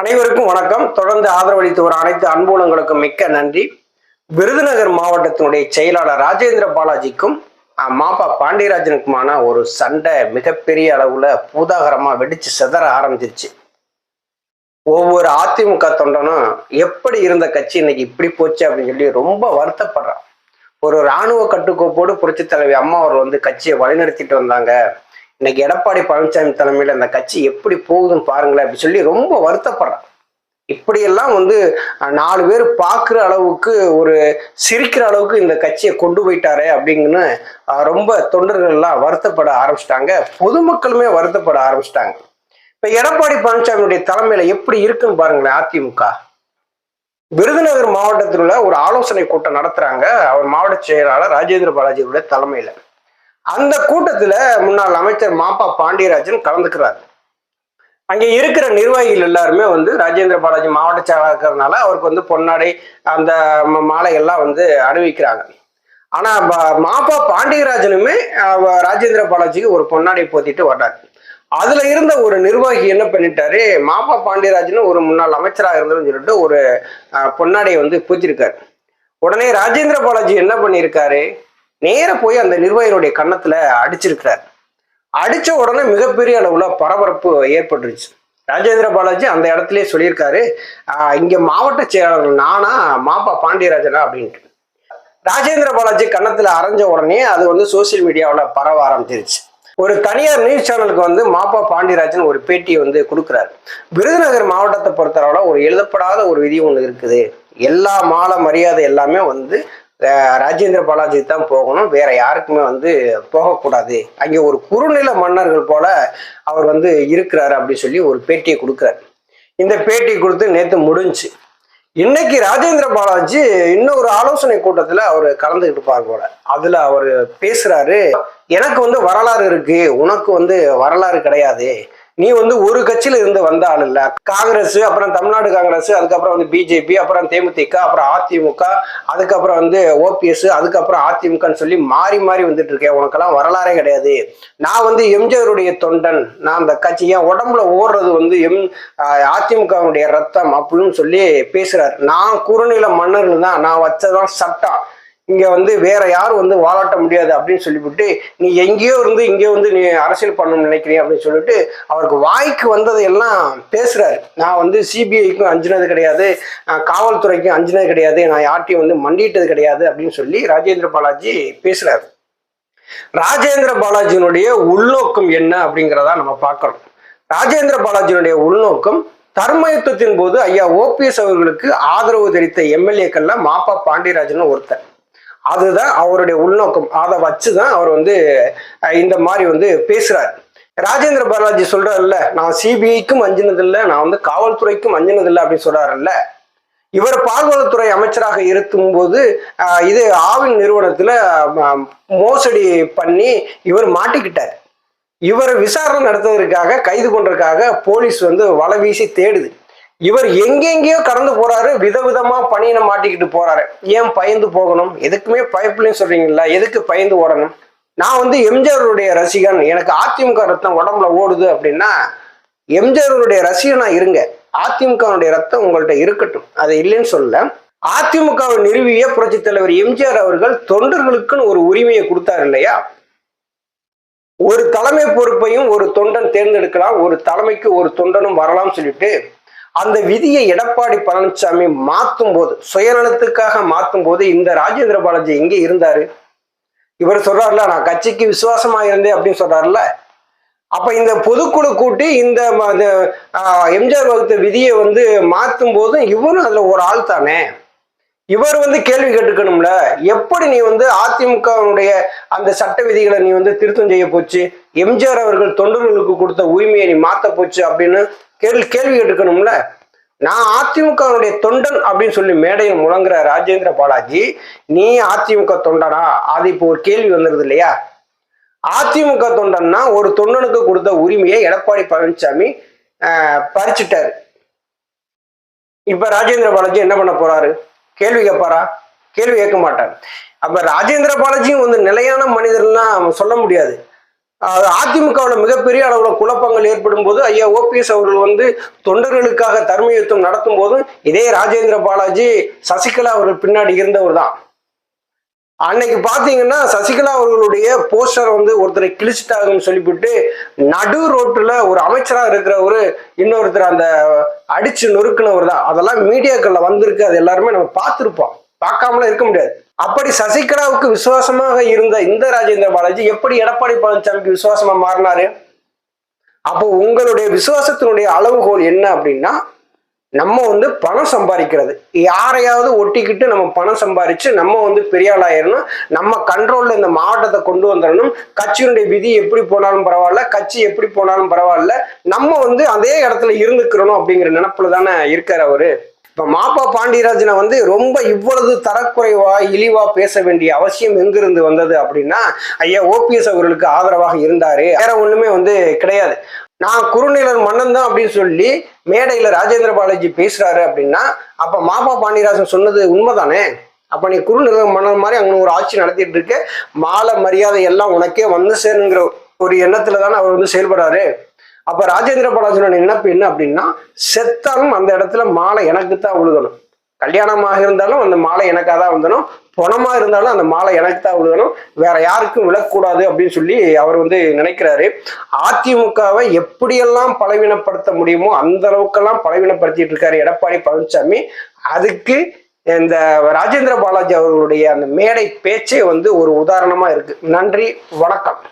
அனைவருக்கும் வணக்கம். தொடர்ந்து ஆதரவளித்து வர அனைத்து அன்புலங்களுக்கும் மிக்க நன்றி. விருதுநகர் மாவட்டத்தினுடைய செயலாளர் ராஜேந்திர பாலாஜிக்கும் மாப்பா பாண்டியராஜனுக்குமான ஒரு சண்டை மிகப்பெரிய அளவுல பூதாகரமா வெடிச்சு சிதற ஆரம்பிச்சிருச்சு. ஒவ்வொரு அதிமுக தொண்டனும் எப்படி இருந்த கட்சி இன்னைக்கு இப்படி போச்சு அப்படின்னு சொல்லி ரொம்ப வருத்தப்படுறான். ஒரு இராணுவ கட்டுக்கோப்போடு புரட்சி தலைவி அம்மா அவர் வந்து கட்சியை வழிநடத்திட்டு வந்தாங்க. இன்னைக்கு எடப்பாடி பழனிசாமி தலைமையில் அந்த கட்சி எப்படி போகுதுன்னு பாருங்களேன் அப்படின்னு சொல்லி ரொம்ப வருத்தப்படுறான். இப்படியெல்லாம் வந்து நாலு பேர் பார்க்குற அளவுக்கு ஒரு சிரிக்கிற அளவுக்கு இந்த கட்சியை கொண்டு போயிட்டாரே அப்படிங்கன்னு ரொம்ப தொண்டர்கள் எல்லாம் வருத்தப்பட ஆரம்பிச்சிட்டாங்க. பொதுமக்களுமே வருத்தப்பட ஆரம்பிச்சிட்டாங்க. இப்போ எடப்பாடி பழனிசாமியுடைய தலைமையில் எப்படி இருக்குன்னு பாருங்களேன் அதிமுக. விருதுநகர் மாவட்டத்தில் உள்ள ஒரு ஆலோசனை கூட்டம் நடத்துகிறாங்க அவர் மாவட்ட செயலாளர் ராஜேந்திர பாலாஜியுடைய தலைமையில். அந்த கூட்டத்துல முன்னாள் அமைச்சர் மாப்பா பாண்டியராஜன் கலந்துக்கிறார். அங்கே இருக்கிற நிர்வாகிகள் எல்லாருமே வந்து ராஜேந்திர பாலாஜி மாவட்ட செயலாளர் இருக்கிறதுனால அவருக்கு வந்து பொன்னாடை அந்த ம- மாலைகள்லாம் வந்து அணிவிக்கிறாங்க. ஆனா மாப்பா பாண்டியராஜனுமே ராஜேந்திர பாலாஜிக்கு ஒரு பொன்னாடை போத்திட்டு வர்றாரு. அதுல இருந்த ஒரு நிர்வாகி என்ன பண்ணிட்டாரு மாப்பா பாண்டியராஜன் ஒரு முன்னாள் அமைச்சராக இருந்ததுன்னு சொல்லிட்டு ஒரு பொன்னாடையை வந்து பூத்திருக்காரு. உடனே ராஜேந்திர பாலாஜி என்ன பண்ணியிருக்காரு நேர போய் அந்த நிர்வாகிகளுடைய கன்னத்துல அடிச்சிருக்கிறார். அடிச்ச உடனே மிகப்பெரிய அளவுல பரபரப்பு ஏற்பட்டுருச்சு. ராஜேந்திர பாலாஜி அந்த இடத்துலயே சொல்லியிருக்காரு ஆஹ் இங்க மாவட்ட செயலாளர் நானா மாப்பா பாண்டியராஜனா? அப்படின்ட்டு. ராஜேந்திர பாலாஜி கன்னத்துல அரைஞ்ச உடனே அது வந்து சோசியல் மீடியாவில் பரவ ஆரம்பிச்சிருச்சு. ஒரு தனியார் நியூஸ் சேனலுக்கு வந்து மாப்பா பாண்டியராஜன் ஒரு பேட்டியை வந்து கொடுக்குறாரு. விருதுநகர் மாவட்டத்தை பொறுத்தளவில் ஒரு எழுதப்படாத ஒரு விதி ஒன்று இருக்குது. எல்லா மால மரியாதை எல்லாமே வந்து ராஜேந்திர பாலாஜி தான் போகணும். வேற யாருக்குமே வந்து போகக்கூடாது. அங்கே ஒரு குறுநில மன்னர்கள் போல அவர் வந்து இருக்கிறார் அப்படி சொல்லி ஒரு பேட்டியை கொடுக்குறாரு. இந்த பேட்டி கொடுத்து நேற்று முடிஞ்சுச்சு இன்னைக்கு ராஜேந்திர பாலாஜி இன்னொரு ஆலோசனை கூட்டத்தில் அவர் கலந்துக்கிட்டு இருப்பார் போல. அதில் அவர் பேசுறாரு எனக்கு வந்து வரலாறு இருக்கு. உனக்கு வந்து வரலாறு கிடையாது. நீ வந்து ஒரு கட்சியில இருந்து வந்த ஆள் இல்ல. காங்கிரஸ் அப்புறம் தமிழ்நாடு காங்கிரஸ் அதுக்கப்புறம் வந்து பிஜேபி அப்புறம் தேமுதிக அப்புறம் அதிமுக அதுக்கப்புறம் வந்து ஓபிஎஸ் அதுக்கப்புறம் அதிமுகன்னு சொல்லி மாறி மாறி வந்துட்டு இருக்கேன் உனக்கெல்லாம் வரலாறே கிடையாது. நான் வந்து எம்ஜிஆருடைய தொண்டன். நான் அந்த கட்சி என் உடம்புல ஓடுறது வந்து எம் அதிமுகவுடைய ரத்தம் அப்படின்னு சொல்லி பேசுறாரு. நான் குறுநில மன்னர்கள் தான் நான் வச்சதான் சட்டம். இங்க வந்து வேற யாரும் வந்து வாழாட்ட முடியாது அப்படின்னு சொல்லிவிட்டு நீ எங்கேயோ இருந்து இங்கே வந்து நீ அரசியல் பண்ணணும்னு நினைக்கிறீ அப்படின்னு சொல்லிட்டு அவருக்கு வாய்க்கு வந்ததை எல்லாம் பேசுறாரு. நான் வந்து சிபிஐக்கும் அஞ்சினது கிடையாது காவல்துறைக்கும் அஞ்சினது கிடையாது நான் யார்ட்டையும் வந்து மண்டிட்டது கிடையாது அப்படின்னு சொல்லி ராஜேந்திர பாலாஜி பேசுறாரு. ராஜேந்திர பாலாஜியினுடைய உள்நோக்கம் என்ன அப்படிங்கிறதா நம்ம பார்க்கணும். ராஜேந்திர பாலாஜியினுடைய உள்நோக்கம் தர்மயுத்தத்தின் போது ஐயா ஓபிஎஸ் அவர்களுக்கு ஆதரவு தெரிவித்த எம்எல்ஏக்கள்ல மாப்பா பாண்டியராஜன் ஒருத்தர் அதுதான் அவருடைய உள்நோக்கம். அதை வச்சுதான் அவர் வந்து இந்த மாதிரி வந்து பேசுறாரு. ராஜேந்திர பாலாஜி சொல்றாருல்ல நான் சிபிஐக்கும் அஞ்சினதில்லை நான் வந்து காவல்துறைக்கும் அஞ்சினதில்லை அப்படின்னு சொல்றாருல்ல. இவர் பால்வளத்துறை அமைச்சராக இருக்கும் போது இது ஆவின் நிறுவனத்துல மோசடி பண்ணி இவர் மாட்டிக்கிட்டார். இவர் விசாரணை நடத்துவதற்காக கைது கொண்டதற்காக போலீஸ் வந்து வலை வீசி தேடுது. இவர் எங்கெங்கேயோ கடந்து போறாரு விதவிதமா பணியின மாட்டிக்கிட்டு போறாரு. ஏன் பயந்து போகணும்? எதுக்குமே பயப்புலன்னு சொல்றீங்களா எதுக்கு பயந்து ஓடணும்? நான் வந்து எம்ஜிஆருடைய ரசிகன். எனக்கு அதிமுக ரத்தம் உடம்புல ஓடுது அப்படின்னா எம்ஜிஆருடைய ரசிகனா இருங்க. அதிமுகவுடைய ரத்தம் உங்கள்ட்ட இருக்கட்டும். அது இல்லைன்னு சொல்ல அதிமுகவை நிறுவிய புரட்சி தலைவர் எம்ஜிஆர் அவர்கள் தொண்டர்களுக்குன்னு ஒரு உரிமையை கொடுத்தார் இல்லையா? ஒரு தலைமை பொறுப்பையும் ஒரு தொண்டன் தேர்ந்தெடுக்கலாம். ஒரு தலைமைக்கு ஒரு தொண்டனும் வரலாம்னு சொல்லிட்டு அந்த விதியை எடப்பாடி பழனிசாமி மாத்தும் போது சுயநலத்துக்காக மாத்தும் போது இந்த ராஜேந்திர பாலாஜி எங்க இருந்தாரு? இவர் சொல்றாருல நான் கட்சிக்கு விசுவாசமா இருந்தேன் அப்படின்னு சொல்றாருல. அப்ப இந்த பொதுக்குழு கூட்டி இந்த ம- எம்ஜிஆர் வகுத்த விதியை வந்து மாத்தும் போதும் இவரும் அதுல ஒரு ஆள் தானே? இவர் வந்து கேள்வி கேட்டுக்கணும்ல எப்படி நீ வந்து அதிமுகவுடைய அந்த சட்ட விதிகளை நீ வந்து திருத்தம் செய்ய போச்சு? எம்ஜிஆர் அவர்கள் தொண்டர்களுக்கு கொடுத்த உரிமையை நீ மாத்த போச்சு அப்படின்னு கேள்வி கேள்வி கேட்டுக்கணும்ல? நான் அதிமுகவுடைய தொண்டன் அப்படின்னு சொல்லி மேடையில் முழங்குற ராஜேந்திர பாலாஜி நீ அதிமுக தொண்டனா? அது இப்போ ஒரு கேள்வி வந்துருது இல்லையா? அதிமுக தொண்டன்னா ஒரு தொண்டனுக்கு கொடுத்த உரிமையை எடப்பாடி பழனிசாமி பறிச்சிட்டாரு. இப்ப ராஜேந்திர பாலாஜி என்ன பண்ண போறாரு? கேள்வி கேட்பாரா? கேள்வி கேட்க மாட்டார். அப்ப ராஜேந்திர பாலாஜியும் வந்து நிலையான மனிதர்லாம் சொல்ல முடியாது. அதிமுகவில் மிகப்பெரிய அளவில் குழப்பங்கள் ஏற்படும் போது ஐயா ஓபிஎஸ் அவர்கள் வந்து தொண்டர்களுக்காக தர்ம யுத்தம் நடத்தும் போதும் இதே ராஜேந்திர பாலாஜி சசிகலா அவர்கள் பின்னாடி இருந்தவர் தான் அன்னைக்கு பாத்தீங்கன்னா சசிகலா அவர்களுடைய போஸ்டர் வந்து ஒருத்தரை கிழிச்சிட்டாங்கன்னு சொல்லிவிட்டு நடு ரோட்டுல ஒரு அமைச்சரா இருக்கிறவர் இன்னொருத்தர் அந்த அடிச்சு நொறுக்குனவர் தான் அதெல்லாம் மீடியாக்கள்ல வந்திருக்கு அது எல்லாருமே நம்ம பார்த்துருப்போம். பார்க்காமலாம் இருக்க முடியாது. அப்படி சசிகலாவுக்கு விசுவாசமாக இருந்த இந்த ராஜேந்திர பாலாஜி எப்படி எடப்பாடி பழனிசாமிக்கு விசுவாசமா மாறினாரு? அப்போ உங்களுடைய விசுவாசத்தினுடைய அளவுகோல் என்ன அப்படின்னா நம்ம வந்து பணம் சம்பாதிக்கிறது. யாரையாவது ஒட்டிக்கிட்டு நம்ம பணம் சம்பாதிச்சு நம்ம வந்து பெரிய ஆளாயிரணும் நம்ம கண்ட்ரோல்ல இந்த மாவட்டத்தை கொண்டு வந்துடணும். கட்சியினுடைய விதி எப்படி போனாலும் பரவாயில்ல கட்சி எப்படி போனாலும் பரவாயில்ல. நம்ம வந்து அதே இடத்துல இருந்துக்கிறணும் அப்படிங்கிற நினப்புல தானே இருக்கார் அவரு. இப்ப மாப்பா பாண்டியராஜனை வந்து ரொம்ப இவ்வளவு தரக்குறைவா இழிவா பேச வேண்டிய அவசியம் எங்கிருந்து வந்தது அப்படின்னா ஐயா ஓபிஎஸ் அவர்களுக்கு ஆதரவாக இருந்தாரு. வேற ஒண்ணுமே வந்து கிடையாது. நான் குறுநிலர் மன்னன் தான் அப்படின்னு சொல்லி மேடையில ராஜேந்திர பாலாஜி பேசுறாரு அப்படின்னா அப்ப மாப்பா பாண்டியராஜன் சொன்னது உண்மைதானே? அப்ப நீ குறுநிலர் மன்னன் மாதிரி அங்க ஒரு ஆட்சி நடத்திட்டு இருக்க மாலை மரியாதை எல்லாம் உனக்கே வந்து சேருங்கிற ஒரு எண்ணத்துல தானே அவர் வந்து செயல்படுறாரு? அப்ப ராஜேந்திர பாலாஜியோட நினைப்பு என்ன அப்படின்னா செத்தாலும் அந்த இடத்துல மாலை எனக்கு தான் உழுகணும். கல்யாணமாக இருந்தாலும் அந்த மாலை எனக்காக தான் வந்தணும் பணமா இருந்தாலும் அந்த மாலை எனக்கு தான் விழுகணும் வேற யாருக்கும் விழக்கூடாது அப்படின்னு சொல்லி அவர் வந்து நினைக்கிறாரு. அதிமுகவை எப்படியெல்லாம் பலவீனப்படுத்த முடியுமோ அந்த அளவுக்கெல்லாம் பலவீனப்படுத்திட்டு இருக்காரு எடப்பாடி பழனிசாமி. அதுக்கு இந்த ராஜேந்திர பாலாஜி அவர்களுடைய அந்த மேடை பேச்சே வந்து ஒரு உதாரணமா இருக்கு. நன்றி வணக்கம்.